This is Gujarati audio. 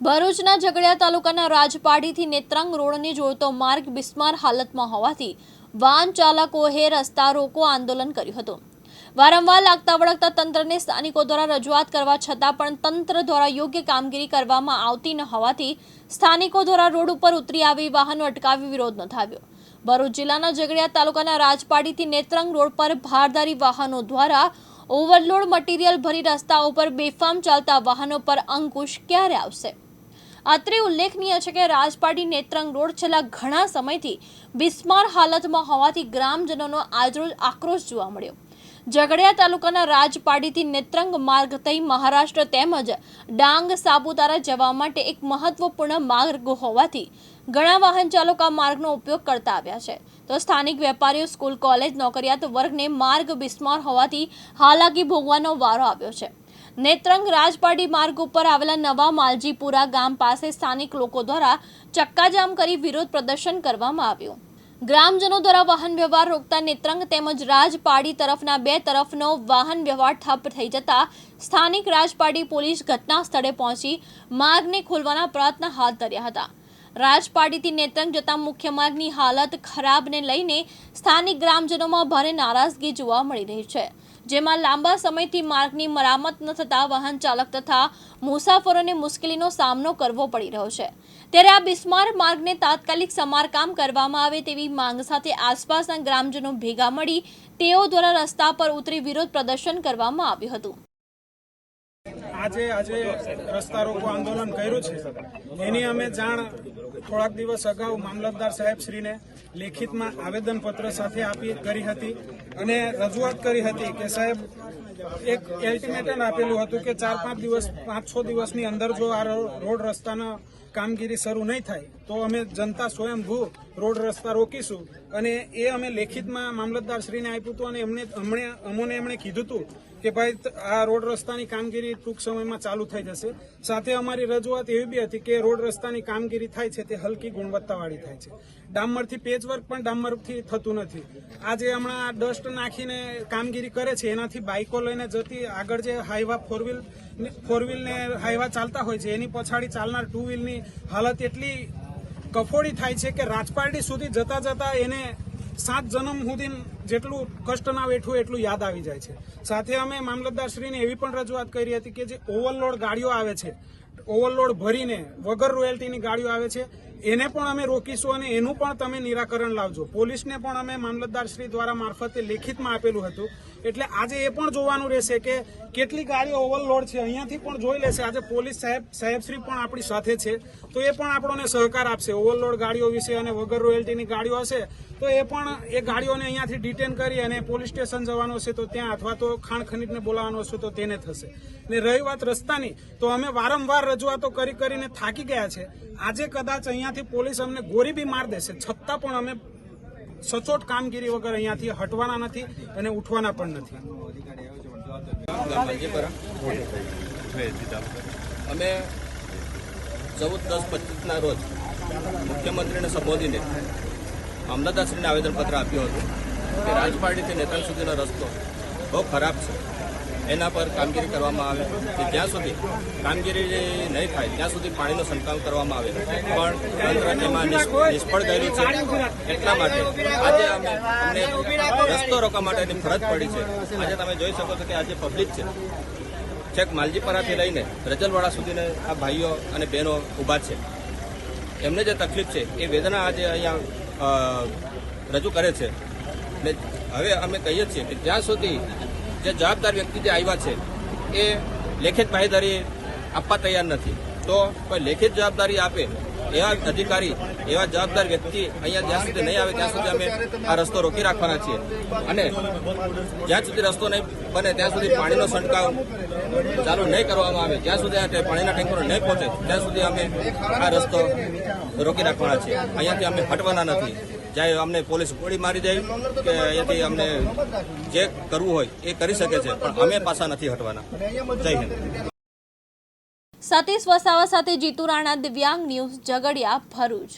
ભરૂચના ઝઘડિયા તાલુકાના રાજપાડીથી નેત્રંગ રોડને જોડતો માર્ગ બિસ્માર હાલતમાં હોવાથી વાહન ચાલકોએ રસ્તા રોકો આંદોલન કર્યું હતું. વારંવાર લાગતા વળગતા તંત્રને સ્થાનિકો દ્વારા રજૂઆત કરવા છતાં પણ તંત્ર દ્વારા યોગ્ય કામગીરી કરવામાં આવતી ન હોવાથી સ્થાનિકો દ્વારા રોડ ઉપર ઉતરી આવી વાહનો અટકાવી વિરોધ નોંધાવ્યો. ભરૂચ જિલ્લાના ઝઘડિયા તાલુકાના રાજપાડીથી નેત્રંગ રોડ પર ભારદારી વાહનો દ્વારા ઓવરલોડ મટીરીયલ ભરી રસ્તા ઉપર બેફામ ચાલતા વાહનો પર અંકુશ ક્યારે આવશે? અત્રે ઉલ્લેખનીય છે કે રાજપાટી નેત્રંગ રોડ છેલ્લા ઘણા સમયથી બિસ્માર હાલતમાં હોવાથી ગ્રામજનોનો આજરોજ આક્રોશ જોવા મળ્યો. ઝઘડિયા તાલુકાના રાજપાડીથી નેત્રંગ માર્ગ થઈ મહારાષ્ટ્ર તેમજ ડાંગ સાપુતારા જવા માટે એક મહત્વપૂર્ણ માર્ગ હોવાથી ઘણા વાહન ચાલકો આ માર્ગનો ઉપયોગ કરતા આવ્યા છે. તો સ્થાનિક વેપારીઓ, સ્કૂલ, કોલેજ, નોકરિયાત વર્ગને માર્ગ બિસ્માર હોવાથી હાલાકી ભોગવાનો વારો આવ્યો છે. નેત્રંગ રાજપાડી માર્ગ ઉપર આવેલા નવા માલજીપુરા ગામ પાસે સ્થાનિક લોકો દ્વારા ચક્કાજામ કરી વિરોધ પ્રદર્શન કરવામાં આવ્યું. ગ્રામજનો દ્વારા વાહન વ્યવહાર રોકતા નેત્રંગ તેમજ રાજપાડી તરફના બે તરફનો વાહન વ્યવહાર ઠપ થઈ જતા સ્થાનિક રાજપાડી પોલીસ ઘટના સ્થળે પહોંચી માર્ગને ખોલવાના પ્રયત્ન હાથ ધર્યા હતા. રાજપાડીથી નેત્રંગ જતા મુખ્ય માર્ગની હાલત ખરાબને લઈને સ્થાનિક ગ્રામજનોમાં ભારે નારાજગી જોવા મળી રહી છે. જેમાં લાંબા સમયથી માર્ગની મરામત ન થતા વાહન ચાલક તથા મુસાફરોને મુશ્કેલીનો સામનો કરવો પડી રહ્યો છે. ત્યારે આ બિસ્માર માર્ગને તાત્કાલિક સમારકામ કરવામાં આવે તેવી માંગ સાથે આસપાસના ગ્રામજનો ભેગા મળી તેઓ દ્વારા રસ્તા પર ઉતરી વિરોધ પ્રદર્શન કરવામાં આવ્યું હતું. આજે આજે રસ્તા રોકો આંદોલન કર્યું છે. એની અમે જાણ થોડાક દિવસ અગાઉ મામલતદાર સાહેબ શ્રીને લેખિતમાં આવેદનપત્ર સાથે આપી કરી હતી અને રજૂઆત કરી હતી કે સાહેબ, એક એલ્ટિમેટમ આપેલું હતું કે ચાર પાંચ દિવસ, પાંચ છ દિવસની અંદર જો આ રોડ રસ્તાના કામગીરી શરૂ નહીં થાય, તો અમે જનતા સ્વયંભૂ રોડ રસ્તા રોકીશું. અને એ અમે લેખિતમાં મામલતદાર શ્રીને આપ્યું હતું અને એમને હમણે અમોને એમણે કીધું હતું કે ભાઈ આ રોડ રસ્તાની કામગીરી ટૂંક સમયમાં ચાલુ થઈ જશે. સાથે અમારી રજૂઆત એવી બી હતી કે રોડ રસ્તાની કામગીરી થાય છે તે હલકી ગુણવત્તાવાળી થાય છે. ડામરથી પેચવર્ક પણ ડામરથી થતું નથી. આજે હમણાં ડસ્ટ નાખીને કામગીરી કરે છે, એનાથી બાઇકો લઈને જતી આગળ જે હાઈવા ફોર વ્હીલ ફોર વ્હીલને હાઈવા ચાલતા હોય છે, એની પછાડી ચાલનાર ટુ વ્હીલની હાલત એટલી કફોડી થાય છે કે રાજપારડી સુધી જતા જતા એને સાત જન્મ સુધી જેટલું કષ્ટ ના વેઠવું એટલું યાદ આવી જાય છે. સાથે અમે મામલતદાર શ્રીને એવી પણ રજૂઆત કરી હતી કે જે ઓવરલોડ ગાડીઓ આવે છે, ઓવરલોડ ભરીને વગર રોયલ્ટીની ગાડીઓ આવે છે, એને પણ અમે રોકીશું અને એનું પણ તમે નિરાકરણ લાવજો. પોલીસને પણ અમે મામલતદાર શ્રી દ્વારા મારફતે લેખિતમાં આપેલું હતું. એટલે આજે એ પણ જોવાનું રહેશે કે કેટલી ગાડીઓ ઓવરલોડ છે, અહીંયાથી પણ જોઈ લેશે. આજે પોલીસ સાહેબ, સાહેબશ્રી પણ આપણી સાથે છે, તો એ પણ આપણને સહકાર આપશે. ઓવરલોડ ગાડીઓ વિશે અને વગર રોયલ્ટીની ગાડીઓ હશે, તો એ પણ એ ગાડીઓને અહીંયાથી ડિટેન કરી અને પોલીસ સ્ટેશન જવાનું છે તો ત્યાં અથવા તો ખાણ ખનીજને બોલાવવાનો છે તો તેને થશે. ને રહી વાત રસ્તાની, તો અમે વારંવાર રજૂઆતો કરી કરીને થાકી ગયા છે. આજે કદાચ અહીંયાથી પોલીસ અમને ગોરી બી માર દેશે, છતાં પણ અમે સચોટ કામગીરી વગર અહીંયાથી હટવાના નથી અને ઉઠવાના પણ નથી. અમે ચૌદ, દસ, પચીસના રોજ મુખ્યમંત્રીને સંબોધીને મામલતદારશ્રીને આવેદનપત્ર આપ્યું હતું. કે રાજપાડીથી નેતાલ સુધીનો રસ્તો બહુ ખરાબ છે. એના પર કામગીરી કરવામાં આવે કે જ્યાં સુધી કામગીરી નહીં થાય, ત્યાં સુધી પાણીનો સંકલન કરવામાં આવે. પણ તંત્ર એમાં નિષ્ફળ ગયેલું છે. એટલા માટે આજે અમે અમને રસ્તો રોકવા માટેની ફરજ પડી છે. આજે તમે જોઈ શકો છો કે આજે પબ્લિક છે, છેક માલજીપરાથી લઈને રજલવાડા સુધીને આ ભાઈઓ અને બહેનો ઊભા છે. એમને જે તકલીફ છે, એ વેદના આજે અહીંયા રજૂ કરે છે. ને હવે અમે કહીએ છીએ કે જ્યાં સુધી જે જવાબદાર વ્યક્તિ જે આવ્યા છે, એ લેખિત બાહેધરી આપવા તૈયાર નથી, તો કોઈ લેખિત જવાબદારી આપે એવા અધિકારી, એવા જવાબદાર વ્યક્તિ અહીંયા જ્યાં સુધી નહીં આવે ત્યાં સુધી અમે આ રસ્તો રોકી રાખવાના છીએ. અને જ્યાં સુધી રસ્તો નહીં બને ત્યાં સુધી પાણીનો છંટકાવ ચાલુ નહીં કરવામાં આવે, જ્યાં સુધી આ પાણીના ટેન્કરો નહીં પહોંચે, ત્યાં સુધી અમે આ રસ્તો રોકી રાખવાના છીએ. અહીંયાથી અમે હટવાના નથી. ચાહે અમને પોલીસ ગોળી મારી જાય કે અહીંયાથી અમને જે કરવું હોય એ કરી શકે છે, પણ અમે પાછા નથી હટવાના. જય હિન્દ. સતીશ વસાવા સાથે જીતુ રાણા દિવ્યાંગ ન્યૂઝ ઝઘડિયા ભરૂચ.